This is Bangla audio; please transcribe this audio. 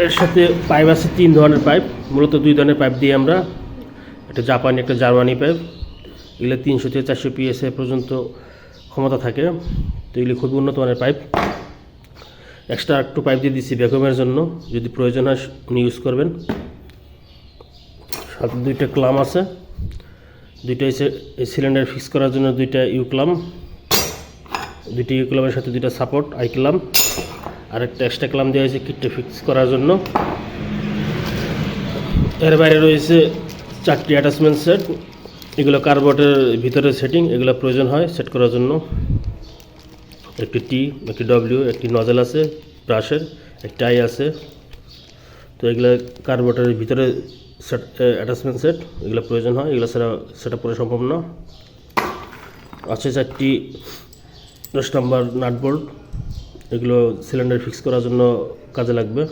এর সাথে পাইপ আছে তিন ধরনের পাইপ মূলত দুই ধরনের পাইপ দিয়ে আমরা একটা জাপানি, একটা জার্মানি পাইপ এগুলো তিনশো থেকে চারশো পিএসএ পর্যন্ত ক্ষমতা থাকে। তো এগুলি খুবই উন্নত মানের পাইপ এক্সট্রা একটু পাইপ দিয়ে দিচ্ছি ভ্যাকুমের জন্য, যদি প্রয়োজন হয় উনি ইউজ করবেন। সাথে দুইটা ক্লাম আছে, দুইটা সিলিন্ডার ফিক্স করার জন্য দুইটা ইউ ক্লাম দুইটা ইউ ক্লামের সাথে দুইটা সাপোর্ট আই ক্লাম আর একটা এক্সট্রা ক্লাম দেওয়া হয়েছে কিটটা ফিক্স করার জন্য। এর বাইরে রয়েছে চারটি অ্যাটাচমেন্ট সেট এগুলো কার্বোর্ডের ভিতরে সেটিং এগুলো প্রয়োজন হয় সেট করার জন্য। একটি টি একটি ডব্লিউ একটি নজেল আছে ব্রাশের একটি আই আছে। তো এগুলো কার্বোর্ডের ভিতরে সেট অ্যাটাচমেন্ট সেট এগুলো প্রয়োজন হয়। এগুলো ছাড়া সেট আপ করা সম্ভব না। আছে চারটি, দশ নম্বর নাটবোল্ট এগুলো সিলিন্ডার ফিক্স করার জন্য কাজে লাগবে।